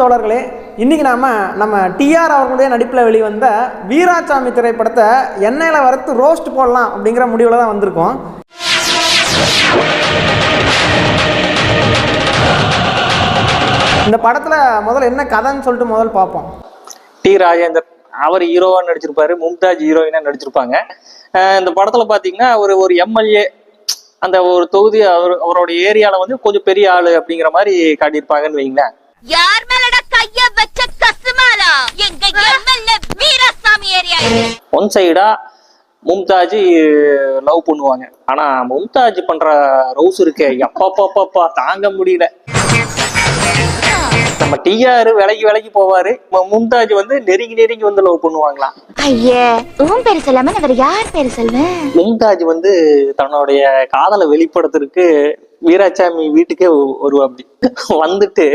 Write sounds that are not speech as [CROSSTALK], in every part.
வணக்கம் தோழர்களே இன்னைக்கு நாம நம்ம டிஆர் அவர்களுடைய நடிப்பில் வெளிவந்த வீராசாமி திரைப்படத்தை எண்ணெயில் வறுத்து ரோஸ்ட் போடலாம் அப்படிங்கிற முடிவில் தான் வந்திருக்கோம். இந்த படத்தில் முதல்ல என்ன கதைன்னு சொல்லிட்டு முதல்ல பார்ப்போம். டி ராஜேந்தர் அவர் ஹீரோவா நடிச்சிருப்பாரு மும்தாஜ் ஹீரோயினா நடிச்சிருப்பாங்க. இந்த படத்துல பாத்தீங்கன்னா ஒரு ஒரு எம்எல்ஏ அந்த ஒரு தொகுதி அவர் அவரோட ஏரியால வந்து கொஞ்சம் பெரிய ஆளு அப்படிங்கிற மாதிரி காட்டியிருப்பாங்கன்னு வைங்களேன் யார் மேலடா கைய வச்ச கசுமாலா எங்க எம்எல்ஏ வீரசாமி ஏரியா ஒன் சைடா மும்தாஜ் லவ் பண்ணுவாங்க. ஆனா மும்தாஜ் பண்ற ரவுஸ் இருக்கே எப்பா தாங்க முடியல. நம்ம டிஆர் விலகி விலகி போவாரு. மும்தாஜ் வந்து நெருங்கி நெருங்கி வந்து லவ் பண்ணுவாங்களாம். ஐயே உன் பேரு சொல்லாம வேற யார் பேரு சொல்வேன்? மும்தாஜ் வந்து தன்னுடைய காதலை வெளிப்படுத்துறதுக்கு வீராசாமி வீட்டுக்கே வருவா அப்படி வந்துட்டு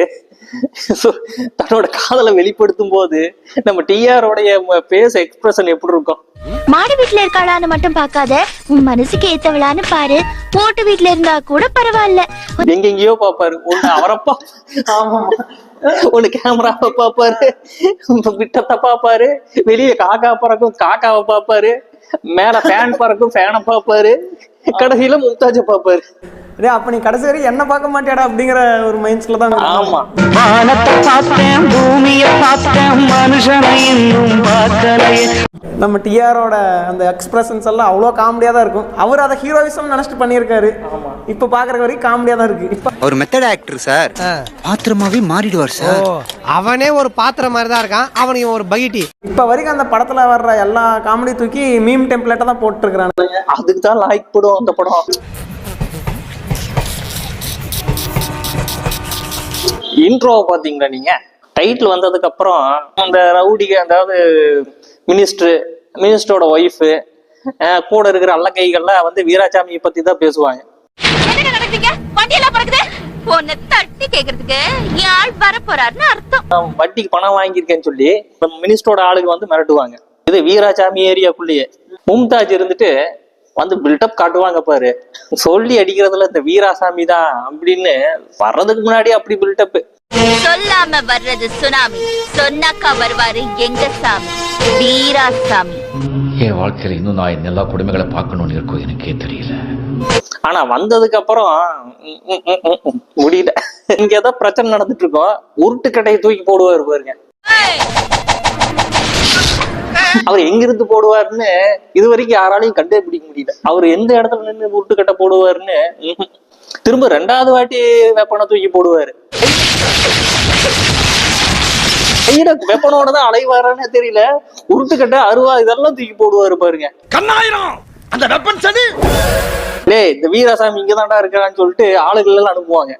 தன்னோட காதலை வெளிப்படுத்தும் போது நம்ம டிஆரோடைய பேஸ் எக்ஸ்பிரஷன் எப்படி இருக்கும்? மாடி வீட்ல இருக்காளான்னு மட்டும் பார்க்காத உன் மனசுக்கு ஏத்தவளான்னு பாரு. போட்டு வீட்ல இருந்தா கூட பரவாயில்ல. எங்கெங்கேயோ பாப்பாரு ஒண்ணு அவரப்பா ஆமா. ஒண்ணு கேமராவை பாப்பாரு விட்டத்தை பாப்பாரு வெளியே காக்கா பறக்கும் காக்காவை பாப்பாரு மேல ஃபேன் பறக்கும் ஃபேனை பாப்பாரு கடைசியில மும்தாஜ பாப்பாரு இதே அப்போ நீ கடைசி வரைக்கும் என்ன பார்க்க மாட்டியாடா அப்படிங்கிற ஒரு மைண்ட்ஸில் தான். ஆமா. வானத்தை பார்த்தேன் பூமியை பார்த்தேன் மனுஷனை இன்னும் பார்க்கலையே. நம்ம டிஆரோட அந்த எக்ஸ்பிரஷன்ஸ் எல்லாம் அவ்வளோ காமெடியாக தான் இருக்கும். அவர் அதை ஹீரோயிசம் நினச்சிட்டு பண்ணியிருக்காரு. இப்போ பார்க்குற வரைக்கும் காமெடியாக தான் இருக்கு. இப்போ அவர் மெத்தட் ஆக்டர் சார். பாத்திரமாவே மாறிடுவார் சார். அவனே ஒரு பாத்திரம் மாதிரி தான் இருக்கான். அவனுக்கு ஒரு பகிட்டி. இப்போ வரைக்கும் அந்த படத்தில் வர்ற எல்லா காமெடி தூக்கி மீம் டெம்ப்ளேட்டை தான் போட்டுருக்குறாங்க. அதுக்கு தான் லாய்க் படும் அந்த படம். இன்ட்ரோ பாத்தீங்களா நீங்க? டைட்டில் வந்ததுக்கு அப்புறம் அந்த ரவுடிக அதாவது மினிஸ்டர் மினிஸ்டரோட ஒய்ஃபு கூட இருக்கிற அல்ல கைகள்லாம் வந்து வீராசாமியை பத்தி தான் பேசுவாங்க. வட்டிக்கு பணம் வாங்கியிருக்கேன்னு சொல்லி மினிஸ்டரோட ஆளுங்க வந்து மிரட்டுவாங்க. இது வீராசாமி ஏரியாக்குள்ளேயே மும்தாஜ் இருந்துட்டு வந்து பில்டப் காட்டுவாங்க பாரு. சொல்லி அடிக்கிறதுல இந்த வீராசாமி தான் அப்படின்னு வர்றதுக்கு முன்னாடி அப்படி பில்டப் சொல்லாம வர்றது சுனாமி. சொன்னாக்கா வருவாரு எங்க சாமி வீராசாமி. என் வாழ்க்கையில இன்னும் நான் எல்லா கொடுமைகளை பார்க்கணும்னு இருக்கோ எனக்கே தெரியல. ஆனா வந்ததுக்கு அப்புறம் முடியல. இங்க ஏதோ பிரச்சனை நடந்துட்டு இருக்கோம். உருட்டு கட்டையை தூக்கி போடுவாரு பாருங்க. அவர் எங்கிருந்து போடுவாருன்னு இது வரைக்கும் யாராலையும் கண்டே பிடிக்க முடியல. அவர் எந்த இடத்துல நின்று உருட்டு கட்டை போடுவாருன்னு. திரும்ப ரெண்டாவது வாட்டி வெப்பனை தூக்கி போடுவாரு. கையில வெப்பனோட தான் அலைவாரான்னு தெரியல. உருட்டுக்கட்டை அருவா இதெல்லாம் தூக்கி போடுவாரு பாருங்க. கண்ணாயிரம்! அந்த வெப்பன் சதி! டேய் இந்த வீராசாமி இங்கதான்டா இருக்கிறான்னு சொல்லிட்டு ஆளுகள் எல்லாம் அனுப்புவாங்க.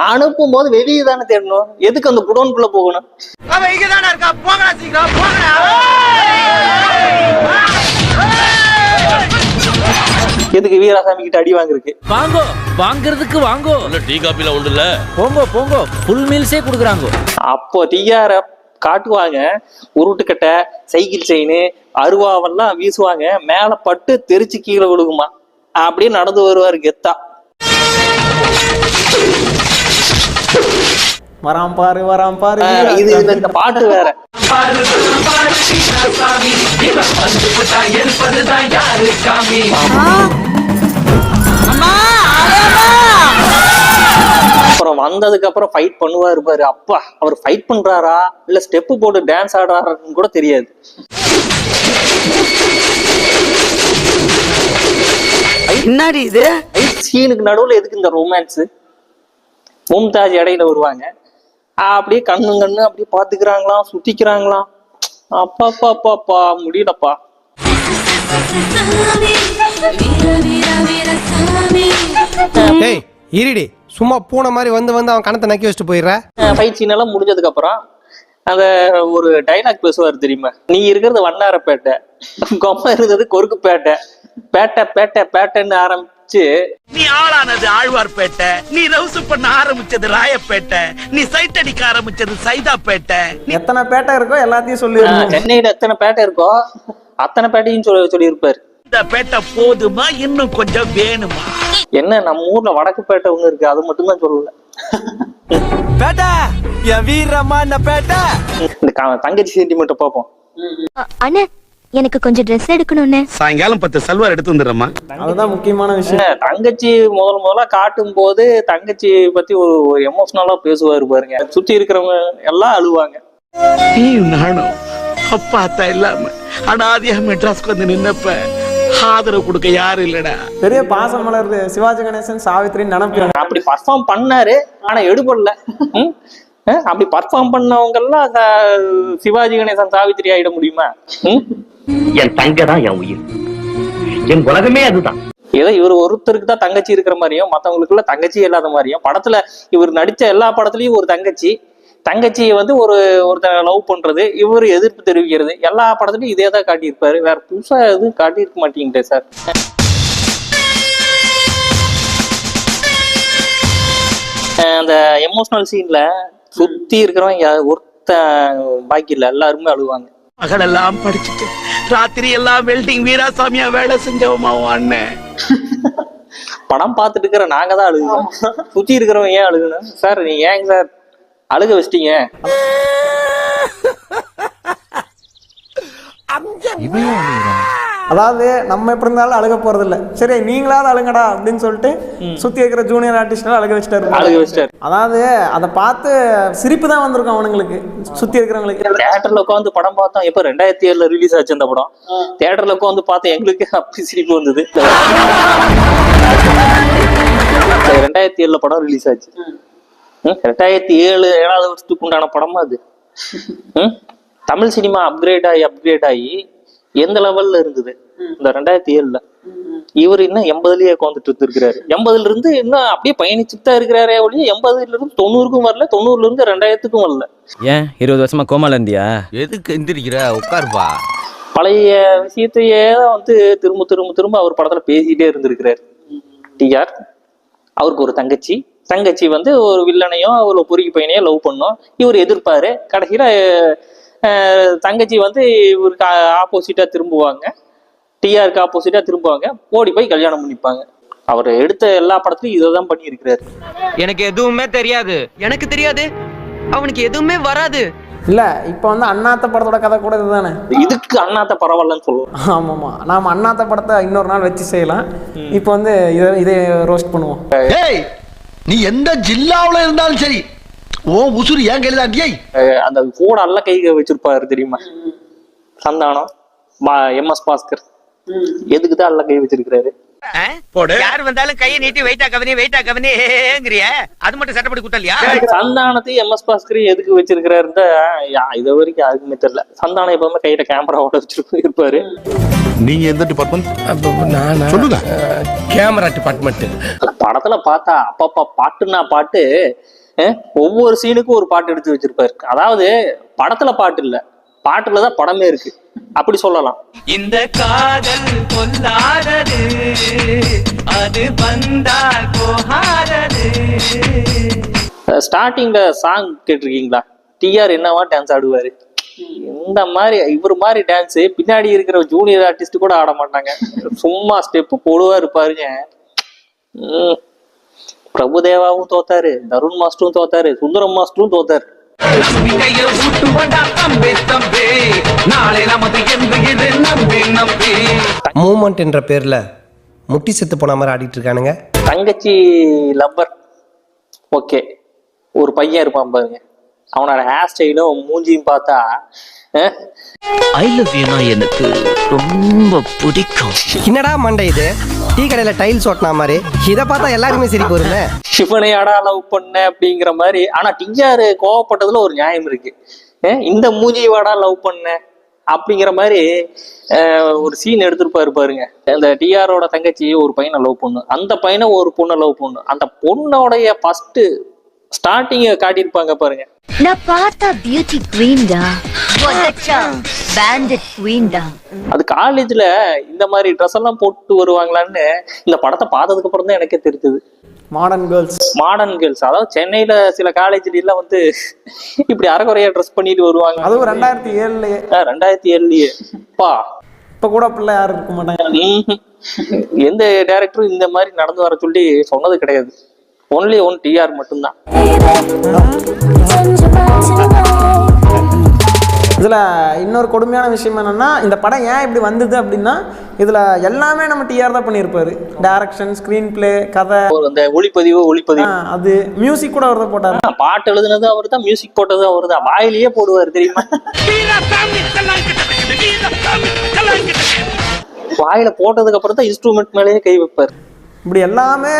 அனுப்பும் போது வெளியே தானே தேடணும்? எதுக்கு அந்த குடோனுக்குள்ள போகணும்? அவன் இங்க தானே இருக்கா? போங்கடா சீக்கிரம் போங்கடா. எதுக்கு வீராசாமி கிட்ட அடி வாங்குறதுக்கு? வாங்கோ வாங்குறதுக்கு வாங்கோ. டீ காப்பில உண்டு இல்ல. போங்கோ போங்கோ. ஃபுல் மீல்ஸே கொடுக்குறாங்க. அப்போ டிஆர காட்டுவாங்க உருட்டுக்கட்டை சைக்கிள் செயின் அருவாவெல்லாம் வீசுவாங்க மேல பட்டு தெரிச்சு கீழே விழுகுமா? அப்படியே நடந்து வருவாரு கெத்தா. வராம் பாரு வராம் பாரு இது இந்த பாட்டு வேற. அப்புறம் வந்ததுக்கு அப்புறம் ஃபைட் பண்ணுவாரு பாரு. அப்பா அவர் ஃபைட் பண்றாரா? இல்ல ஸ்டெப் போட்டு டான்ஸ் ஆடுறாருன்னு கூட தெரியாது. என்னடி இது? சீனுக்கு நடுவுல எதுக்கு இந்த ரொமான்ஸ் மும்தாஜ் இடையில வருவாங்க. அப்படியே கண்ணு கண்ணு அப்படியே பாத்துக்கிறாங்களாம் சுத்திக்கிறாங்களாம். அப்பா அப்பா அப்பா அப்பா முடியலப்பா. டேய் இருடி. சும்மா பூனை மாதிரி வந்து வந்து அவன் கணத்தை நக்கி வச்சுட்டு போயிடுற. ஃபைட் சீன் எல்லாம் முடிஞ்சதுக்கு அப்புறம் அந்த ஒரு டைலாக் பேசுவார் தெரியுமா? நீ இருக்கிறது வண்ணாரப்பேட்டை. [LAUGHS] கொம்மா இருக்கிறது கொருக்குப்பேட்டை பேட்டை பேட்டை பேட்டைன்னு ஆரம்பிச்சு நீ ஆளானது ஆழ்வார்பேட்டை நீ ரவுசு பண்ண ஆரம்பிச்சது ராயப்பேட்டை நீ சைட் அடிக்க ஆரம்பிச்சது சைதாப்பேட்டை. எத்தனை பேட்டை இருக்கோ எல்லாத்தையும் சொல்லிடுங்க. சென்னையில எத்தனை பேட்டை இருக்கோ அத்தனை பேட்டையும் சொல்லி சொல்லியிருப்பாரு. இந்த பேட்டை போதுமா இன்னும் கொஞ்சம் வேணுமா? என்ன நம்ம ஊர்ல வடக்கு பேட்டை ஒண்ணு இருக்கு அது மட்டும் தான் சொல்லல. பேட்டா என் வீரம்மா என்ன பேட்டா. இந்த தங்கச்சி சென்டிமெண்ட்டை பார்ப்போம். அண்ணே எனக்கு கொஞ்சம் ட்ரெஸ் எடுக்கணும்னு. சாயங்காலம் பத்து சல்வார் எடுத்து வந்துடுறேம்மா. அதுதான் முக்கியமான விஷயம். தங்கச்சி முதல் முதல்ல காட்டும் போது தங்கச்சி பத்தி ஒரு ஒரு எமோஷனலா பேசுவாரு பாருங்க. சுத்தி இருக்கிறவங்க எல்லாம் அழுவாங்க. நீயும் நானும் அப்பா அத்தா இல்லாம அனாதியா மெட்ராஸ்க்கு வந்து நின்னப்ப ஆதரவு கொடுக்க யாரும் இல்லடா. பெரிய பாசம் மலருது சிவாஜி கணேசன் சாவித்திரி நினைப்பிறாங்க அப்படி பர்ஃபார்ம் பண்ணாரு ஆனா எடுபடல. அப்படி பர்ஃபார்ம் பண்ணவங்க எல்லாம் சிவாஜி கணேசன் சாவித்திரி ஆயிட முடியுமா? என் தங்க தான் என் உயிர். என் உலகமே அதுதான். ஏதோ இவர் ஒருத்தருக்கு தான் தங்கச்சி இருக்கிற மாதிரியும் மத்தவங்களுக்குள்ள தங்கச்சி இல்லாத மாதிரியும் படத்துல இவர் நடிச்ச எல்லா படத்துலயும் ஒரு தங்கச்சி. தங்கச்சியை வந்து ஒரு ஒருத்தர் லவ் பண்றது இவர் எதிர்ப்பு தெரிவிக்கிறது எல்லா படத்துலயும் இதே தான் காட்டியிருப்பாரு. வேற புதுசா எதுவும் காட்டியிருக்க மாட்டீங்களே சார் அந்த எமோஷனல் சீன்ல சுத்தி இருக்கிறவங்க ஒருத்தன் பாக்கி இல்ல எல்லாருமே அழுவாங்க. மகளெல்லாம் படிச்சுட்டு ராத்திரி எல்லாம் வெல்டிங் வீராசாமியா வேலை செஞ்சவமா அண்ணன் படம் பார்த்துட்டு இருக்கிற நாங்க தான் அழுகணும் சுத்தி இருக்கிறவங்க ஏன் அழுகணும் சார் நீங்க ஏங்க சார் அழுக வச்சிட்டீங்க? அதாவது நம்ம எப்படி இருந்தாலும் அழுக போறது இல்ல சரி நீங்களாவது அழுங்கடா அப்படின்னு சொல்லிட்டு சுத்தி இருக்கிற ஜூனியர் ஆர்டிஸ்ட் அழுக வச்சுட்டாரு. அழுக வச்சிட்டாரு. அதாவது அதை பார்த்து சிரிப்பு தான் வந்திருக்கும் அவனுங்களுக்கு சுத்தி இருக்கிறவங்களுக்கு. தியேட்டர்ல உட்காந்து படம் பார்த்தோம். எப்ப? ரெண்டாயிரத்தி ஏழுல ரிலீஸ் ஆச்சு அந்த படம். தியேட்டர்ல உட்காந்து பார்த்தோம் எங்களுக்கு அப்படி சிரிப்பு வந்தது. ரெண்டாயிரத்தி ஏழுல படம் ரிலீஸ் ஆச்சு. ரெண்டாயிரத்தி ஏழு ஏழாவது வருஷத்துக்கு உண்டான படமா அது? ம், தமிழ் சினிமா அப்கிரேட் ஆகி அப்கிரேட் ஆகி எந்த லெவல்ல இருந்தது? இந்த ரெண்டாயிரத்தி ஏழுல. இவர் இன்னும் எண்பதுலயே உட்காந்துட்டு இருந்திருக்கிறாரு. எண்பதுல இருந்து இன்னும் அப்படியே பயணிச்சுட்டு தான் இருக்கிறாரே ஒழிய எண்பதுல இருந்து தொண்ணூறுக்கும் வரல தொண்ணூறுல இருந்து ரெண்டாயிரத்துக்கும் வரல. ஏன்? இருபது வருஷமா கோமால இருந்தியா? எதுக்கு எந்திரிக்கிற? உட்காருப்பா. பழைய விஷயத்தையே தான் வந்து திரும்ப திரும்ப திரும்ப அவர் படத்துல பேசிட்டே இருந்திருக்கிறார். டிஆர் அவருக்கு ஒரு தங்கச்சி. தங்கச்சி வந்து ஒரு வில்லனையோ ஒரு பொறுக்கி பையனையோ லவ் பண்ணும். இவர் எதிர்ப்பாரு. கடைசியில தங்கச்சி வந்து இவருக்கு ஆப்போசிட்டா திரும்புவாங்க. டிஆருக்கு ஆப்போசிட்டா திரும்புவாங்க. ஓடி போய் கல்யாணம் பண்ணிப்பாங்க. அவர் எடுத்த எல்லா படத்துலயும் இதை தான் பண்ணியிருக்கிறாரு. எனக்கு எதுவுமே தெரியாது. எனக்கு தெரியாது. அவனுக்கு எதுவுமே வராது. இல்ல இப்போ வந்து அண்ணாத்த படத்தோட கதை கூட இதுதானே? இதுக்கு அண்ணாத்த பரவாயில்லன்னு சொல்லுவோம் ஆமாமா நாம அண்ணாத்த படத்தை இன்னொரு நாள் வச்சு செய்யலாம். இப்போ வந்து இதை இதை ரோஸ்ட் பண்ணுவோம். ஏய் நீ எந்த ஜில்லாவுல இருந்தாலும் சரி ஓ உசுறு ஏன் கையில அஹ் அந்த கூட அல்ல கை வச்சிருப்பாரு தெரியுமா? Santhanam M S Bhaskar. எதுக்கு தான் அல்ல கை வச்சிருக்கிறாரு? போடு. யார் வந்தாலும் கையை நீட்டி வெயிட்டா கவனி வெயிட்டா கவனிங்கிறிய அது மட்டும் சட்டப்படி குத்தலையா? சந்தானத்தையும் எம் எஸ் பாஸ்கரையும் எதுக்கு வச்சிருக்கிறாருன்னு யா- இது வரைக்கும் யாருக்குமே தெரியல. சந்தானம் எப்பவுமே கையில கேமராவோட வச்சிருப்ப இருப்பாரு நீங்க எந்த டிபார்ட்மெண்ட் சொல்லுங்க. கேமரா டிபார்ட்மெண்ட் படத்துல பார்த்தா அப்பப்பா பாட்டுன்னா பாட்டு ஒவ்வொரு சீனுக்கும் ஒரு பாட்டு எடுத்து வச்சிருப்பாரு. அதாவது படத்துல பாட்டு இல்ல. பாட்டுலதான் படமே இருக்கு. அப்படி சொல்லலாம். இந்த காதல் பொல்லாதது அது வந்தால் போகாதது. ஸ்டார்டிங்ல சாங் கேட்டிருக்கீங்களா? டிஆர் என்னவா டான்ஸ் ஆடுவாரு? இந்த மாதிரி இவர் மாதிரி டான்ஸ் பின்னாடி இருக்கிற ஜூனியர் ஆர்டிஸ்ட் கூட ஆட மாட்டாங்க. சும்மா ஸ்டெப் போடுவாரு பாருங்க உம். பிரபுதேவாவும் தோத்தாரு தருண் மாஸ்டரும் தோத்தாரு சுந்தரம் மாஸ்டரும் தோத்தாரு. நம்பிக்கையை ஊட்டு கொண்டா தம்பி தம்பி நாளை நமது என்று இது நம்பி நம்பி. மூமெண்ட் என்ற பேர்ல முட்டி செத்து போன மாதிரி ஆடிட்டு இருக்கானுங்க. தங்கச்சி லவ்வர் ஓகே ஒரு பையன் இருப்பான் பாருங்க. அவனோட ஹேர் ஸ்டைலும் மூஞ்சியும் பார்த்தா அஹ், ஐ லவ் யூனா எனக்கு ரொம்ப பிடிக்கும். என்னடா மண்டை இது? டீ கடையில டைல்ஸ் ஓட்டினா மாதிரி. இதை பார்த்தா எல்லாருமே சிரிப்பு வருமே. சிவனையாடா லவ் பண்ண அப்படிங்கிற மாதிரி. ஆனா டிஆர் கோவப்பட்டதுல ஒரு நியாயம் இருக்கு. இந்த மூஞ்சிவாடா லவ் பண்ண அப்படிங்கிற மாதிரி ஒரு சீன் எடுத்திருப்பாரு பாருங்க. அந்த டிஆரோட தங்கச்சி ஒரு பையனை லவ் பொண்ணு அந்த பையனை ஒரு பொண்ணை லவ் பொண்ணு. அந்த பொண்ணோடைய ஃபர்ஸ்ட் ஸ்டார்டிங்க காட்டியிருப்பாங்க பாருங்க. நான் பார்த்தா பியூட்டி குவீன் தான் பேண்டட் குவீன் தான் அது காலேஜ்ல இந்த மாதிரி ட்ரெஸ் எல்லாம் போட்டு வருவாங்களான்னு இந்த படத்தை பார்த்ததுக்கு அப்புறம் தான் எனக்கே தெரிஞ்சது. மாடர்ன் கேர்ள்ஸ் மாடர்ன் கேர்ள்ஸ் அதாவது சென்னையில சில காலேஜ்ல எல்லாம் வந்து இப்படி அரைக்குறையா ட்ரெஸ் பண்ணிட்டு வருவாங்க. அதுவும் ரெண்டாயிரத்தி ஏழுலயே. ரெண்டாயிரத்தி ஏழுலயே. பா. இப்ப கூட பிள்ளை யாரும் இருக்க மாட்டாங்க. எந்த டைரக்டரும் இந்த மாதிரி நடந்து வர சொல்லி சொன்னது கிடையாது. ஒன்லி ஒன் டிஆர் மட்டும்தான். இதில் இன்னொரு கொடுமையான விஷயம் என்னென்னா இந்த படம் ஏன் இப்படி வந்தது அப்படின்னா இதில் எல்லாமே நம்ம டிஆர் தான் பண்ணியிருப்பாரு. டைரக்ஷன் ஸ்க்ரீன் ப்ளே கதை அந்த ஒளிப்பதிவு ஒளிப்பதிவு. அது மியூசிக் கூட அவர் தான் போட்டார் பாட்டு எழுதுனது அவர் தான் மியூசிக் போட்டது அவர் தான் வாயிலேயே போடுவார் தெரியுமா? வாயில போட்டதுக்கு அப்புறம் தான் இன்ஸ்ட்ருமெண்ட் மேலேயே கை வைப்பார். இப்படி எல்லாமே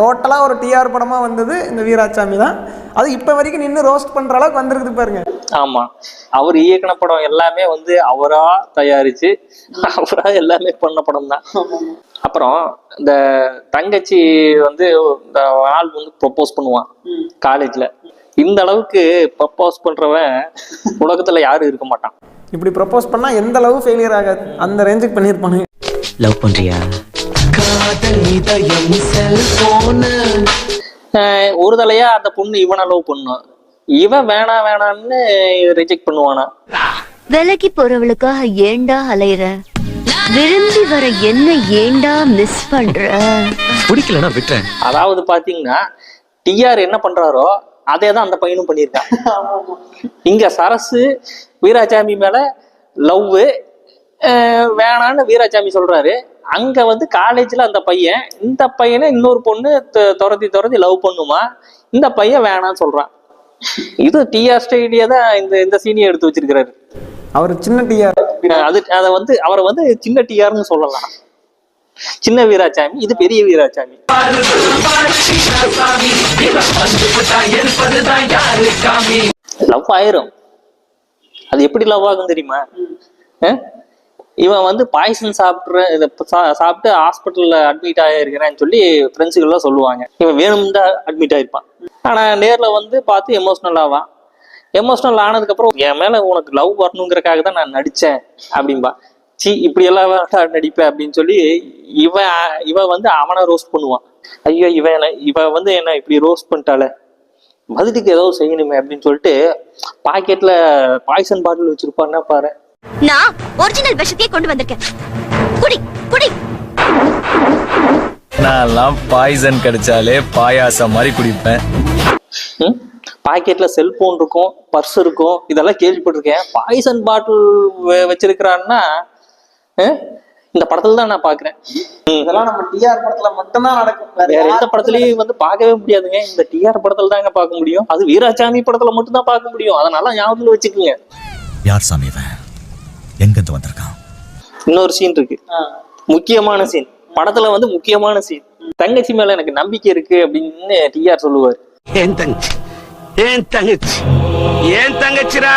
டோட்டலாக ஒரு டிஆர் படமாக வந்தது இந்த வீராசாமி தான். அது இப்போ வரைக்கும் நின்று ரோஸ்ட் பண்ணுற அளவுக்கு வந்திருக்குது பாருங்க. ஆமா. அவர் இயக்குன படம் எல்லாமே வந்து அவரா தயாரிச்சு அவரா எல்லாமே பண்ண படம் தான். அப்புறம் இந்த தங்கச்சி வந்து இந்த ஆள் வந்து ப்ரொப்போஸ் பண்ணுவான் காலேஜ்ல இந்த அளவுக்கு ப்ரப்போஸ் பண்றவன் உலகத்துல யாரும் இருக்க மாட்டான். இப்படி ப்ரப்போஸ் பண்ணால் எந்த அளவு ஃபெயிலியர் ஆகாது. அந்த ரேஞ்சுக்கு பண்ணியிருப்பானுங்க. லவ் பண்றியா? ஒரு தலையா அந்த பொண்ணு இவனை லவ் பண்ணும். இவன் வேணாம் வேணான்னு ரிஜெக்ட் பண்ணுவானா? விலகி போறவளுக்காக ஏண்டா அலையுற? விரும்பி வர என்ன ஏண்டா மிஸ் பண்ற? பிடிக்கலன்னா விட்டுறேன். அதாவது பாத்தீங்கன்னா டிஆர் என்ன பண்றாரோ அதே தான் அந்த பையனும் பண்ணியிருக்கான். இங்க சரசு வீராசாமி மேல லவ் வேணான்னு வீராசாமி சொல்றாரு. அங்க வந்து காலேஜ்ல அந்த பையன் இந்த பையனை இன்னொரு பொண்ணு துரத்தி துரத்தி லவ் பண்ணுமா? இந்த பையன் வேணான்னு சொல்றான். இது டிஆர் ஸ்டைலியே தான் இந்த இந்த சீனியை எடுத்து வச்சிருக்கிறாரு. அவர் சின்ன டிஆர் அது அதை வந்து அவரை வந்து சின்ன டிஆர்னு சொல்லலாம். சின்ன வீராசாமி இது பெரிய வீராசாமி லவ் ஆயிரும். அது எப்படி லவ் ஆகும் தெரியுமா? இவன் வந்து பாய்சன் சாப்பிட்ற இதை சா- சாப்பிட்டு ஹாஸ்பிட்டல்ல அட்மிட் ஆகிருக்கிறேன்னு சொல்லி ஃப்ரெண்ட்ஸுகள்லாம் சொல்லுவாங்க. இவன் வேணும் தான் அட்மிட் ஆயிருப்பான். ஆனா நேர்ல வந்து பார்த்து எமோஷனல் ஆவான் எமோஷனல் ஆனதுக்கு அப்புறம் என் மேல உனக்கு லவ் வரணுங்கிறக்காக தான் நான் நடிச்சேன் அப்படின்பா சி இப்படி எல்லாம் நடிப்பேன் அப்படின்னு சொல்லி இவன் இவன் வந்து அவனை ரோஸ்ட் பண்ணுவான். ஐயோ இவன் என்ன இவன் வந்து என்ன இப்படி ரோஸ்ட் பண்ணிட்டாள? பதிலுக்கு ஏதோ செய்யணுமே அப்படின்னு சொல்லிட்டு பாக்கெட்ல பாய்சன் பாட்டில் வச்சிருப்பான்னா பாரு. நான் ஒரிஜினல் விஷத்தையே கொண்டு வந்திருக்கேன். குடி குடி. நான்லாம் பாய்சன் கிடைச்சாலே பாயாசம் மாதிரி குடிப்பேன்? பாக்கெட்ல செல்போன் இருக்கும் பர்ஸ் இருக்கும் இதெல்லாம் கேள்விப்பட்டிருக்கேன். பாய்சன் பாட்டில் வச்சிருக்கிறான்னா இந்த படத்துல தான் நான் பாக்குறேன். இதெல்லாம் நம்ம டிஆர் படத்தில் மட்டும்தான் நடக்கும். வேற வேற எந்த படத்துலயும் வந்து பார்க்கவே முடியாதுங்க. இந்த டிஆர் படத்துல தாங்க பார்க்க முடியும். அது வீராசாமி படத்துல மட்டும் தான் பார்க்க முடியும். அதனால ஞாபகத்துல வச்சுக்கோங்க. யார் சாமி எங்கிருந்து வந்திருக்கான்? இன்னொரு சீன் இருக்கு. முக்கியமான சீன் படத்துல வந்து முக்கியமான சீன் தங்கச்சி மேல எனக்கு நம்பிக்கை இருக்கு அப்படின்னு டிஆர் சொல்லுவார். என் தங்கச்சி? என் தங்கச்சி? என் தங்கச்சிரா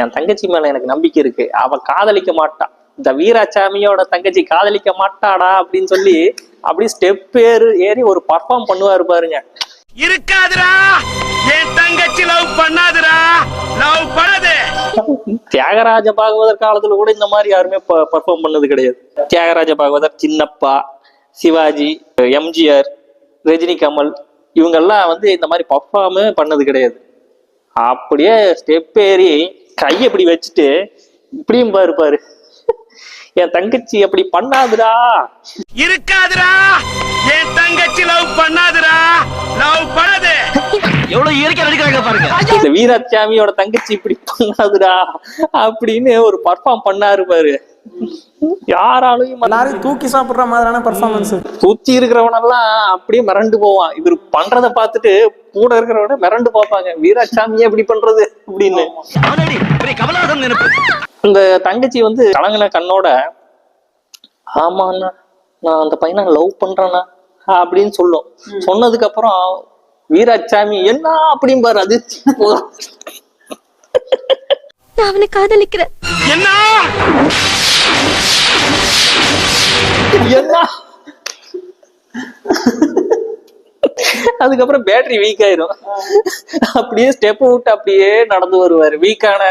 என் தங்கச்சி மேல எனக்கு நம்பிக்கை இருக்கு. அவ காதலிக்க மாட்டா. இந்த வீராசாமியோட தங்கச்சி காதலிக்க மாட்டாடா அப்படின்னு சொல்லி அப்படி ஸ்டெப் ஏறு ஏறி ஒரு பர்ஃபார்ம் பண்ணுவாரு பாருங்க. இருக்காதுடா. என் தங்கச்சி லவ் பண்ணாதுடா. லவ் பண்ணாது. தியாகராஜ பாகவதர் காலத்துல கூட இந்த மாதிரி யாருமே பர்ஃபார்ம் பண்ணது கிடையாது. தியாகராஜ பாகவதர் சின்னப்பா சிவாஜி எம்ஜிஆர் ரஜினி கமல் இவங்கெல்லாம் வந்து இந்த மாதிரி பர்ஃபார்மே பண்ணது கிடையாது. அப்படியே ஸ்டெப் ஏறி கையை இப்படி வச்சுட்டு இப்படியும் பாருப்பாரு என் தங்கச்சி அப்படி பண்ணாதுடா. இருக்காதுடா. என் தங்கச்சி லவ் பண்ணாதுடா. லவ் பண்ணாது. எவ்வளவு இயற்கை நடிக்கிறாங்க பாருங்க. இந்த வீராசாமியோட தங்கச்சி இப்படி பண்ணாதுடா. அப்படின்னு ஒரு பர்ஃபார்ம் பண்ணாரு பாரு. யாராலையும் ம- எல்லாரையும் தூக்கி சாப்பிடுற மாதிரியான பர்ஃபார்மன்ஸ் சுத்தி இருக்கிறவனெல்லாம் அப்படியே மிரண்டு போவான். இவர் பண்றத பார்த்துட்டு கூட இருக்கிறவன மிரண்டு பார்ப்பாங்க. வீராசாமி எப்படி பண்றது அப்படின்னு. இந்த தங்கச்சி வந்து கலங்கின கண்ணோட ஆமாண்ணா நான் அந்த பையனை லவ் பண்றேண்ணா அப்படின்னு சொல்லும். சொன்னதுக்கு அப்புறம் வீராசாமி என்ன? அப்படின்னு பாரு அது நான் அவனை காதலிக்கிறேன். என்ன? என்ன? அதுக்கப்புறம் பேட்டரி வீக் ஆயிரும். அப்படியே ஸ்டெப் விட்டு அப்படியே நடந்து வருவாரு. வீக்கான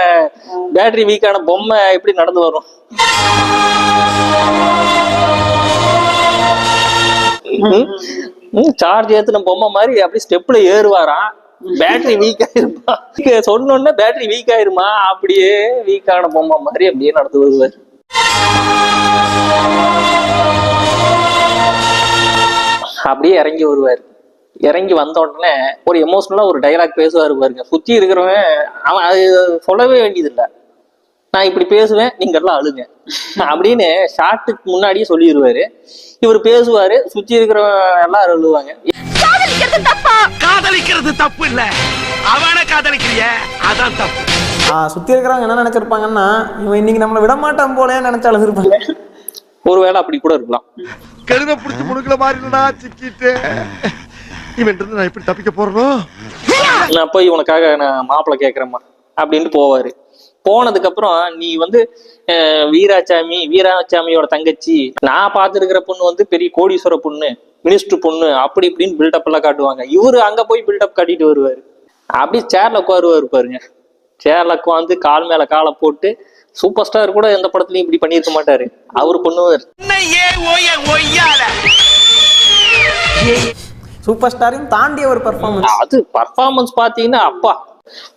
பேட்டரி வீக்கான பொம்மை எப்படி நடந்து வரும்? சார்ஜ் ஏத்துன பொம்மை மாதிரி அப்படியே ஸ்டெப்ல ஏறுவாராம். பேட்டரி வீக் ஆயிருமா சொன்னோன்னே பேட்டரி வீக் ஆயிருமா? அப்படியே வீக்கான பொம்மை மாதிரி அப்படியே நடந்து வருவார் அப்படியே இறங்கி வருவார். இறங்கி வந்த உடனே ஒரு எமோஷனலா ஒரு டைலாக் பேசுவாரு பாருங்க. சுத்தி இருக்கிறவன் அவன் அது சொல்லவே வேண்டியதில்லை. நான் இப்படி பேசுவேன் நீங்க எல்லாம் அழுங்க. அப்படின்னு ஷார்ட்டுக்கு முன்னாடியே சொல்லிடுவாரு இவர் பேசுவாரு சுத்தி இருக்கிறவன் எல்லாரும் அழுவாங்க. காதலிக்கிறது தப்பா? காதலிக்கிறது தப்பு இல்ல அவனை காதலிக்கிறிய? அதான் தப்பு. சுற்றி இருக்கிறவங்க என்ன நினச்சிருப்பாங்கன்னா இவன் இன்னைக்கு நம்மளை விட மாட்டான் போலே நினச்சி அழுதுருப்பாங்க. ஒருவேளை அப்படி கூட இருக்கலாம். கழுத புடிச்சு முடுக்கல மாறிடா சிக்கிட்டு. இவன் இருந்து நான் எப்படி தப்பிக்க போறனோ? நான் போய் உனக்காக நான் மாப்பிள்ளை கேட்குறேம்மா அப்படின்ட்டு போவாரு. போனதுக்கு அப்புறம் நீ வந்து வீராசாமி வீராசாமியோட தங்கச்சி நான் பார்த்துருக்கிற பொண்ணு வந்து பெரிய கோடீஸ்வர பொண்ணு. மினிஸ்டர் பொண்ணு அப்படி இப்படின்னு பில்டப் எல்லாம் காட்டுவாங்க. இவரு அங்க போய் பில்டப் காட்டிட்டு வருவாரு. அப்படி சேர்ல உட்காருவாரு பாருங்க. சேர்ல உட்காந்து கால் மேல காலை போட்டு சூப்பர் ஸ்டார் கூட எந்த படத்துலயும் இப்படி பண்ணியிருக்க மாட்டாரு. அவரு ஒய்யால சூப்பர் ஸ்டாரையும் தாண்டிய ஒரு பெர்ஃபார்மன்ஸ் அது பர்ஃபார்மன்ஸ் பாத்தீங்கன்னா அப்பா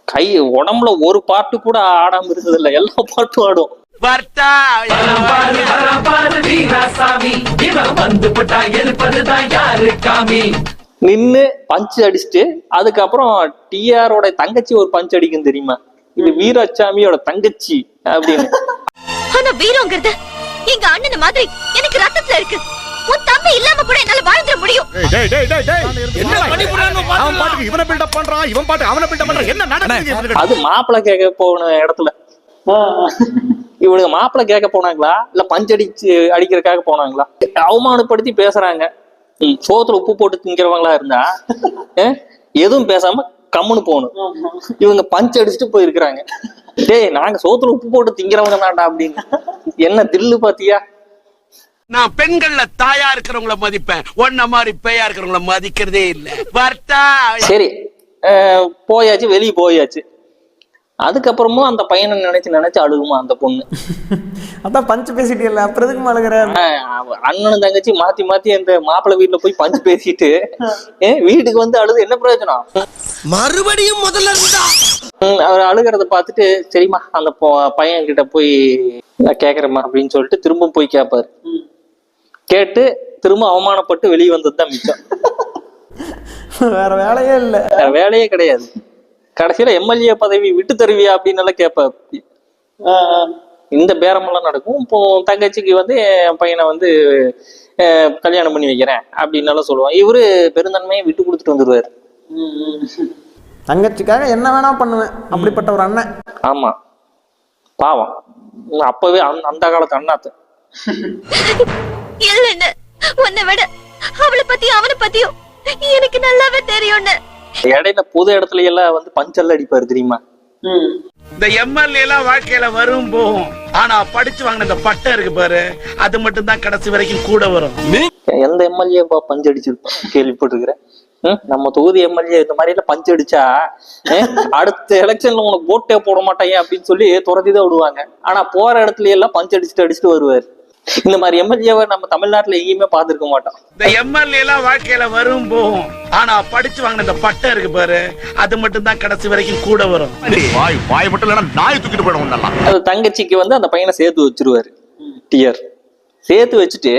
கை உடம்புல ஒரு பாட்டு கூட ஆடாம இருந்தது இல்ல எல்லா பாட்டும் ஆடும். நின்னு பஞ்ச் அடிச்சுட்டு அதுக்கப்புறம் டிஆரோட தங்கச்சி ஒரு பஞ்ச் அடிக்கும் தெரியுமா? இது வீராசாமியோட தங்கச்சி அப்படின்னு. ஆனா வீரங்கிறது எங்க அண்ணன் மாதிரி எனக்கு ரத்தத்துல இருக்கு. உன் தம்பி இல்லாம கூட என்னால வாழ்ந்துட முடியும். அவன் பாட்டுக்கு இவனை பில்டப் பண்றான் இவன் பாட்டு அவனை பில்டப் பண்றான். என்ன நடக்குது அது மாப்பிள்ளை கேட்க போன இடத்துல. இவனுங்க மாப்பிள்ளை கேட்க போனாங்களா? இல்ல பஞ்ச் அடிச்சு அடிக்கிறதுக்காக போனாங்களா? அவமானப்படுத்தி பேசுறாங்க. சோத்துல உப்பு போட்டு திங்கிறவங்களா இருந்தா எதுவும் பேசாம கம்முன்னு போகணும். இவங்க பஞ்ச் அடிச்சுட்டு போயிருக்கிறாங்க. டேய் நாங்க சோத்துல உப்பு போட்டு திங்கிறவங்க தான்டா அப்படின்னு. என்ன தில்லு பாத்தியா? நான் பெண்கள்ல தாயா இருக்கிறவங்கள மதிப்பேன். ஒன்ன மாதிரி பேயா இருக்கிறவங்கள மதிக்கிறதே இல்ல. வர்த்தா. சரி போயாச்சு வெளியே போயாச்சு. அதுக்கப்புறமும் அந்த பையனை நினைச்சு நினைச்சு அழுகுமா அந்த பொண்ணு? [LAUGHS] அதான் பஞ்ச் பேசிட்டியல்ல அப்புறம் எதுக்கு அழுகிற? அண்ணனும் தங்கச்சி மாத்தி மாத்தி அந்த மாப்பிள்ளை வீட்டுல போய் பஞ்சு பேசிட்டு [LAUGHS] ஏன் வீட்டுக்கு வந்து அழுது என்ன பிரயோஜனம்? மறுபடியும் முதல்ல இருந்தா அவர் அழுகிறத பார்த்துட்டு சரிம்மா அந்த பொ- பையன் கிட்ட போய் நான் கேக்குறேம்மா அப்படின்னு சொல்லிட்டு திரும்ப போய் கேட்பாரு கேட்டு திரும்ப அவமானப்பட்டு வெளியே வந்தது தான் மிச்சம். [LAUGHS] வேற வேலையே இல்லை. வேற வேலையே கிடையாது. கடைசியில எம்எல்ஏ பதவி விட்டு தருவியா அப்படின்னு எல்லாம் கேட்பாரு. இந்த பேரமெல்லாம் நடக்கும். இப்போ தங்கச்சிக்கு வந்து என் பையனை வந்து கல்யாணம் பண்ணி வைக்கிறேன் அப்படின்னு எல்லாம் சொல்லுவான் இவரு பெருந்தன்மையை விட்டு கொடுத்துட்டு வந்துருவாரு. தங்கச்சிக்காக என்ன வேணா பண்ணுவேன். அப்படிப்பட்ட ஒரு அண்ணன். ஆமா. பாவம். அப்பவே அந்த அந்த காலத்து அண்ணாத்த. இல்லன்னு உன்னை விட அவளை பத்தி அவனை பத்தியும் எனக்கு நல்லாவே தெரியும்னு இடையில பொது இடத்துல எல்லாம் வந்து பஞ்சல்ல அடிப்பாரு தெரியுமா? இந்த எம்எல்ஏ எல்லாம் வாழ்க்கையில வரும் போகும் ஆனா படிச்சு வாங்கின இந்த பட்டம் இருக்கு பாரு அது மட்டும் தான் கடைசி வரைக்கும் கூட வரும். எந்த எம்எல்ஏ பஞ்சு அடிச்சிருப்பான் கேள்விப்பட்டிருக்கிறேன். ம், நம்ம தொகுதி எம்எல்ஏ இந்த மாதிரி எல்லாம் பஞ்சு அடிச்சா அடுத்த எலெக்ஷன்ல உனக்கு ஓட்டே போட மாட்டாங்க அப்படின்னு சொல்லி துரத்தி தான் விடுவாங்க. ஆனா போற இடத்துல எல்லாம் பஞ்சு அடிச்சுட்டு அடிச்சுட்டு வருவாரு. இந்த மாதிரி எம்எல்ஏவை நம்ம தமிழ்நாட்டுல எங்கேயுமே பார்த்திருக்க மாட்டோம். இந்த எம்எல்ஏ எல்லாம் வாழ்க்கையில வரும் போகும். ஆனா படிச்சு வாங்கின இந்த பட்டம் இருக்கு பாரு. அது மட்டும் தான் கடைசி வரைக்கும் கூட வரும். வாய் வாய் மட்டும் இல்லைன்னா நாய் தூக்கிட்டு போயிடும் அது தங்கச்சிக்கு வந்து அந்த பையனை சேர்த்து வச்சிருவாரு. டியர் சேர்த்து வச்சுட்டு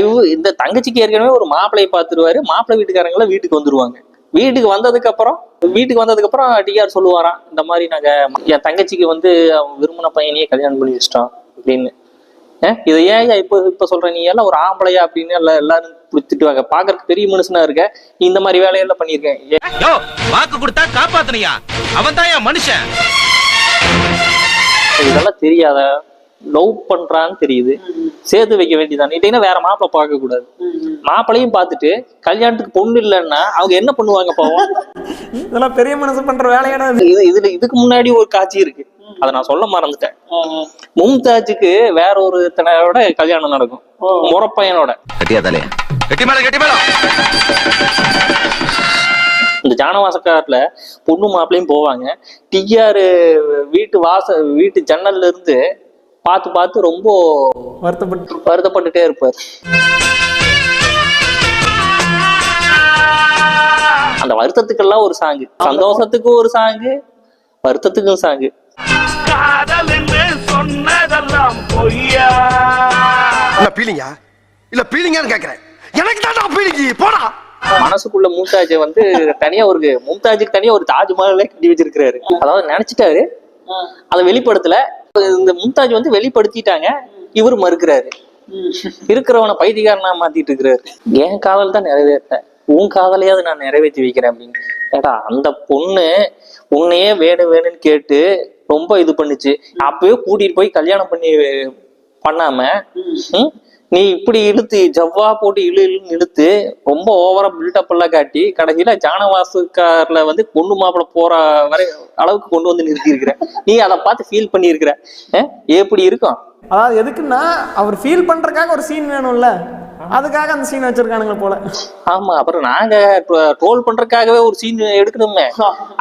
இவ இந்த தங்கச்சிக்கு ஏற்கனவே ஒரு மாப்பிள்ளையை பார்த்துருவாரு. மாப்பிள்ளை வீட்டுக்காரங்கள வீட்டுக்கு வந்துருவாங்க. வீட்டுக்கு வந்ததுக்கு அப்புறம் வீட்டுக்கு வந்ததுக்கு அப்புறம் டிஆர் சொல்லுவாராம் இந்த மாதிரி நாங்க என் தங்கச்சிக்கு வந்து அவன் விரும்பின பையனையே கல்யாணம் பண்ணி வச்சிட்டோம் அப்படின்னு. இதை ஏன் ஐயா இப்ப இப்ப சொல்ற நீ எல்லாம் ஒரு ஆம்பளையா அப்படின்னு எல்லாம் எல்லாரும் திட்டுவாங்க. பாக்குறதுக்கு பெரிய மனுஷனா இருக்க. நீ இந்த மாதிரி வேலையெல்லாம் பண்ணியிருக்கேன். ஏன் வாக்கு கொடுத்தா காப்பாத்துனியா? அவன் தான் மனுஷன். இதெல்லாம் தெரியாத. லவ் பண்றான்னு தெரியுது. சேர்த்து வைக்க வேண்டியதானே இதைனா வேற மாப்பிள்ளை பார்க்க கூடாது மாப்பிளையும் பார்த்துட்டு கல்யாணத்துக்கு பொண்ணு இல்லைன்னா அவங்க என்ன பண்ணுவாங்க பாவம்? இதெல்லாம் பெரிய மனசு பண்ற வேலையாடா இது இது இதுல இதுக்கு முன்னாடி ஒரு காட்சி இருக்கு. அதை நான் சொல்ல மறந்துட்டேன். மும்தாஜுக்கு வேற ஒரு தனையோட கல்யாணம் நடக்கும். முறப்பையனோட. கட்டியா தலையா கெட்டி மேல கெட்டி மேல. இந்த ஜானவாசக்காரில் பொண்ணு மாப்பிளையும் போவாங்க. டிஆர் வீட்டு வாச வீட்டு ஜன்னல்ல இருந்து பார்த்து பார்த்து ரொம்ப வருத்தப்பட்டு வருத்தப்பட்டுட்டே இருப்பார். அந்த வருத்தத்துக்கெல்லாம் ஒரு சாங்கு. சந்தோஷத்துக்கு ஒரு சாங்கு வருத்தத்துக்கும் சாங்கு. பீலிங்கா? இல்ல பீலிங்கான்னு கேக்குறேன். எனக்கு தான் பீலிங்கி போடா. மனசுக்குள்ள மும்தாஜை வந்து தனியா ஒரு மும்தாஜுக்கு தனியா ஒரு தாஜ்மஹாலே கட்டி வச்சிருக்கிறாரு. அதாவது நினைச்சிட்டாரு. அதை வெளிப்படுத்தல. இந்த மும்தாஜ் வந்து வெளிப்படுத்திட்டாங்க. இவரு மறுக்கிறாரு. இருக்கிறவனை பைத்தியக்காரனா மாத்திட்டு இருக்கிறாரு. என் காதல் தான் நிறைவேற்ற உன் காதலையாவது நான் நிறைவேற்றி வைக்கிறேன் அப்படின்னு. ஏடா அந்த பொண்ணு உன்னையே வேணும் வேணும்னு கேட்டு ரொம்ப இது பண்ணுச்சு. அப்பவே கூட்டிட்டு போய் கல்யாணம் பண்ணி பண்ணாம நீ இப்படி இழுத்து ஜவ்வா போட்டு இழு இழுன்னு இழுத்து ரொம்ப ஓவரா பில்டப் எல்லாம் காட்டி கடைசியில ஜானவாசுக்காரில் வந்து பொண்ணு மாப்பிள்ள போற வரை அளவுக்கு கொண்டு வந்து நிறுத்தி இருக்கிற நீ அதை பார்த்து ஃபீல் பண்ணியிருக்கிற. எப்படி இருக்கும்? அதாவது எதுக்குன்னா அவர் ஃபீல் பண்றதுக்காக ஒரு சீன் வேணும்ல. அதுக்காக அந்த சீன் வச்சிருக்கானுங்க போல. ஆமா அப்புறம் நாங்க ட்ரோல் பண்றதுக்காகவே ஒரு சீன் எடுக்கணுமே.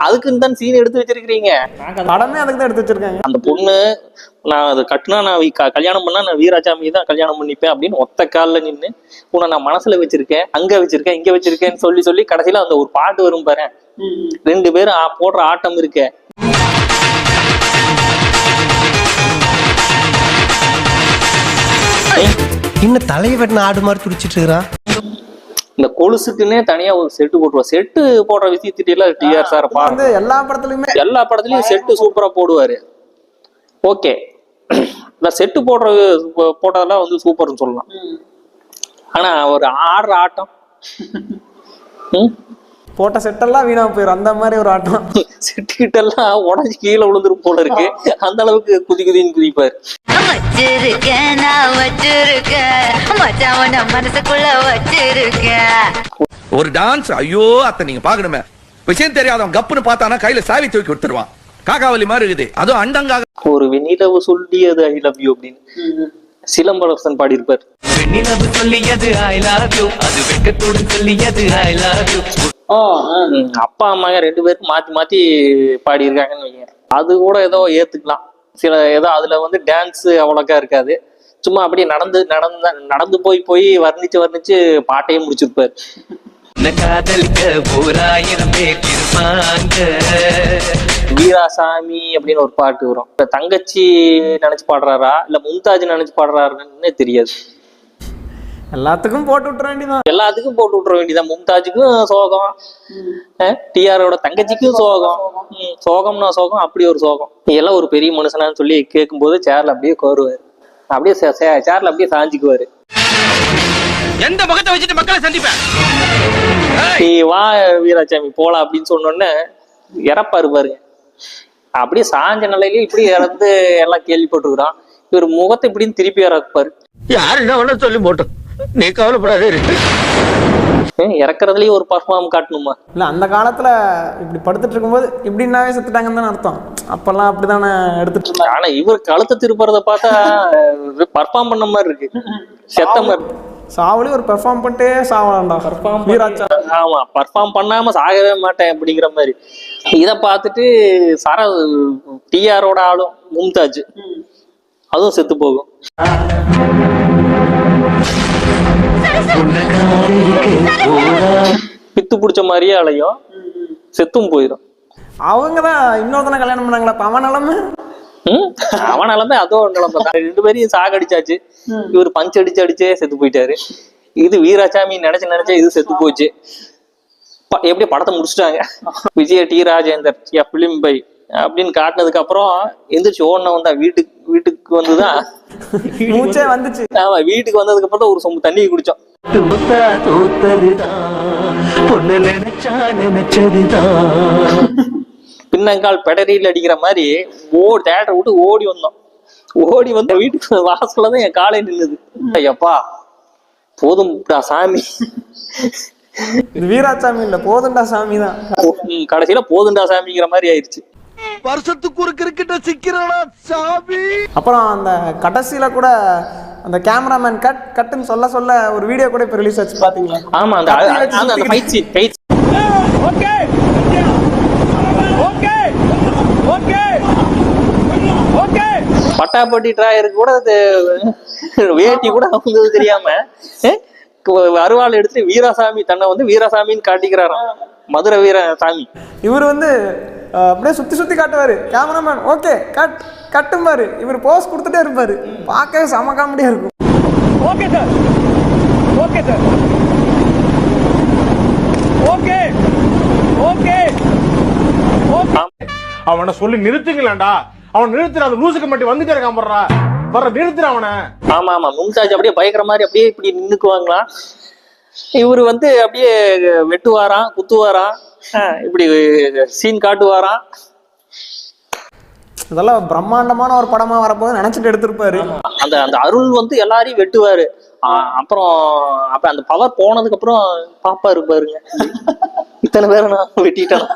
அதுக்குன்னு தான் சீன் எடுத்து வச்சிருக்கிறீங்க. படமே அதுக்கு தான் எடுத்து வச்சிருக்காங்க. அந்த பொண்ணு நான் அது கட்டினா நான் கல்யாணம் பண்ணா நான் வீராசாமி தான் கல்யாணம் பண்ணிப்பேன் அப்படின்னு ஒத்த கால்ல நின்னு உன்னை நான் மனசுல வச்சிருக்கேன் அங்க வச்சிருக்கேன் இங்க வச்சிருக்கேன்னு சொல்லி சொல்லி கடைசியில அந்த ஒரு பாட்டு வரும் பாரு. ரெண்டு பேரும் போடுற ஆட்டம் இருக்கே. இன்னும் தலையை வெட்டின ஆடு மாதிரி துடிச்சிட்டு இருக்கிறான் இந்த கொலுசுக்குன்னே தனியா ஒரு செட்டு போட்டுருவா. செட்டு போடுற விஷயத்திட்ட டிஆர் சார் பாருங்க. எல்லா படத்துலயுமே எல்லா படத்துலயும் செட்டு சூப்பரா போடுவாரு. ஓகே. [CLEARS THROAT] இந்த செட்டு போடுற போட்டதெல்லாம் வந்து சூப்பர்னு சொல்லலாம். ஆனா அவர் ஆடுற ஆட்டம் ம்? போட்ட செட்டெல்லாம் வீணா போயிடும் அந்த மாதிரி ஒரு ஆட்டம். [LAUGHS] செட்டு எல்லாம் உடஞ்சி கீழே விழுந்துரும் போல இருக்கு. அந்த அளவுக்கு குதி குதின்னு குதிப்பாரு. ஒரு டான்ஸ் ஐயோ அத்தை நீங்க பாக்கணுமே விஷயம் தெரியாதவன் கப்புன்னு பார்த்தானா கையில சாவி தூக்கி கொடுத்துருவான். காக்காவலி மாதிரி இருக்குது. அதுவும் அண்டங்காக ஒரு வெண்ணிலவு சொல்லியது ஐ லவ் யூ அப்படின்னு. சிலம்பரசன் பாடியிருப்பார். வெண்ணிலவு சொல்லியது ஐ லவ் யூ அது வெட்கத்தோடு சொல்லியது ஐ லவ் யூ அப்பா அம்மாங்க ரெண்டு பேருக்கும் மாத்தி மாத்தி பாடியிருக்காங்கன்னு வைங்க. அது கூட ஏதோ ஏத்துக்கலாம். சில ஏதோ அதுல வந்து டான்ஸ் அவ்வளோக்கா இருக்காது. சும்மா அப்படியே நடந்து நடந்து நடந்து போய் போய் வர்ணிச்சு வர்ணிச்சு பாட்டையே முடிச்சிருப்பாரு. வீராசாமி அப்படின்னு ஒரு பாட்டு வரும். இப்ப தங்கச்சி நினைச்சு பாடுறாரா? இல்ல மும்தாஜ் நினைச்சு பாடுறாருன்னு தெரியாது. எல்லாத்துக்கும் போட்டு விட்டுற வேண்டியதான் எல்லாத்துக்கும் போட்டு விட்டுற வேண்டியதான் மும்தாஜுக்கும் சோகம். டிஆரோட தங்கச்சிக்கும் சோகம். சோகம்னா சோகம் அப்படி ஒரு சோகம். எல்லாம் ஒரு பெரிய மனுஷனான்னு சொல்லி கேட்கும்போது சேர்ல அப்படியே கோருவாரு. அப்படியே சே- சே- சேர்ல அப்படியே சாஞ்சிக்குவாரு. எந்த முகத்தை வச்சுட்டு மக்களை சந்திப்பேன் நீ வா வீராசாமி போலாம் அப்படின்னு சொன்னோடனே இறப்பாரு பாருங்க. அப்படியே சாஞ்ச நிலையில இப்படி இறந்து எல்லாம் கேள்விப்பட்டிருக்கிறோம் இவர் முகத்தை இப்படின்னு திருப்பி இறப்பாரு. யாரு என்ன சொல்லி போட்டோம் நீ கவலைப்படாதே. இறக்குறதுலயும் ஒரு பர்ஃபார்ம் காட்டணுமா? இல்ல அந்த காலத்துல இப்படி படுத்துட்டு இருக்கும்போது இப்படின்னாவே செத்துட்டாங்கன்னு தானே அர்த்தம். அப்பெல்லாம் அப்படிதானே எடுத்துட்டு இருந்தாங்க. ஆனா இவர் கழுத்தை திருப்புறத பார்த்தா பர்ஃபார்ம் பண்ண மாதிரி இருக்கு. செத்த மாதிரி. சாவலி ஒரு பெர்ஃபார்ம் பண்ணிட்டே சாவலாம்டா வீராச்சா? ஆமா பர்ஃபார்ம் பண்ணாம சாகவே மாட்டேன் அப்படிங்கிற மாதிரி. இத பார்த்துட்டு சர டிஆரோட ஆளும் மும்தாஜ். அதுவும் செத்து போகும். பித்து பிடிச்ச மாதிரியே அலையும். செத்தும் போயிடும் அவங்க தான் இன்னொருத்தனை கல்யாணம் பண்ணாங்களா? அவன் நிலமை? அவன் நிலைமை அதோ ஒரு நிலைமை. ரெண்டு பேரையும் சாகடிச்சாச்சு இவர் பஞ்ச் அடிச்சு அடிச்சே செத்து போயிட்டாரு. இது வீராசாமி நினைச்சு நினைச்சே இது செத்து போச்சு. ப- எப்படி படத்தை முடிச்சிட்டாங்க. Vijaya T. Rajendar film by அப்படின்னு காட்டினதுக்கு அப்புறம் எந்திரிச்சு ஓடினவன் தான் வீட்டுக்கு வீட்டுக்கு வந்துதான். மூச்சே வந்துச்சு. ஆமா வீட்டுக்கு வந்ததுக்கு அப்புறம் தான் ஒரு சொம்பு தண்ணி குடிச்சோம். பின்னங்கால் பெடரியில் அடிக்கிற மாதிரி ஓ தேட்டரை விட்டு ஓடி வந்தோம். ஓடி வந்து வீட்டுக்கு வாசல்ல தான் என் காலை நின்னுது. ஐயப்பா போதும்டா சாமி. வீராசாமி இல்ல போதுண்டா சாமி தான் கடைசியில போதுண்டா சாமிங்கிற மாதிரி ஆயிடுச்சு. வருஷத்துக்கு ஒரு கிரிக்கெட்ட சிக்கிறானா சாமி? அப்புறம் அந்த கடைசியில கூட அந்த கேமராமேன் கட் கட்டுன்னு சொல்ல சொல்ல ஒரு வீடியோ கூட இப்ப ரிலீஸ் ஆச்சு பாத்தீங்களா? ஆமா அந்த பயிற்சி பயிற்சி. பட்டாப்பட்டி டிராயருக்கு கூட அது வேட்டி கூட அவங்களுக்கு தெரியாம அஹ், அருவாள் எடுத்துட்டு வீராசாமி தன்னை வந்து வீராசாமின்னு காட்டிக்கிறாராம். மதுரை வீர சாமி இவர் வந்து அப்படியே சுத்தி சுத்தி காட்டுவாரு. கேமராமேன் ஓகே கட் கட்டும்பாரு இவர் போஸ் கொடுத்துட்டே இருப்பாரு. பார்க்கவே செம காமெடியாக இருக்கும். Okay sir okay sir okay okay அவனை சொல்லி நிறுத்துங்களேன்டா. அவன் நிறுத்துற அந்த லூசுக்கு மட்டும் வந்துட்டே இருக்கான் போடுறா. வர்ற நிறுத்துற அவனை. ஆமா ஆமா. மும்தாஜ் அப்படியே பயக்கிற மாதிரி அப்படியே இப்படி நின்னுக்குவாங்களா? இவரு வந்து அப்படியே வெட்டுவாராம் குத்துவாராம். இப்படி சீன் காட்டுவாராம். இதெல்லாம் பிரம்மாண்டமான ஒரு படமா வரப்போது நினைச்சிட்டு எடுத்திருப்பாரு. அந்த அந்த அருள் வந்து எல்லாரையும் வெட்டுவாரு. அப்புறம் அப்ப அந்த பவர் போனதுக்கு அப்புறம் பாப்பாரு பாருங்க. இத்தனை பேரை நான் வெட்டிட்டேன்.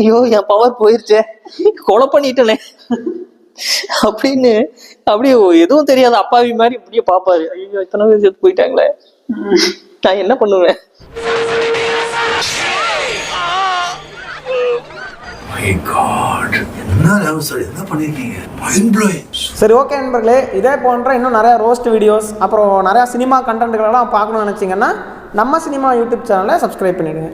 ஐயோ என் பவர் போயிருச்சே. கொலை பண்ணிட்டனே. அப்படின்னு அப்படியே எதுவும் தெரியாத அப்பாவி மாதிரி இப்படியே பாப்பாரு. ஐயோ இத்தனை பேர் செத்து போயிட்டாங்களே. நான் என்ன பண்ணுவேன்? சரி ஓகே நண்பர்களே இதே போன்ற இன்னும் நிறைய ரோஸ்ட் வீடியோஸ் அப்புறம் நிறையா சினிமா கண்டென்ட்களெல்லாம் பார்க்கணும்னு நினச்சிங்கன்னா நம்ம சினிமா யூடியூப் சேனலை சப்ஸ்கிரைப் பண்ணிடுங்க.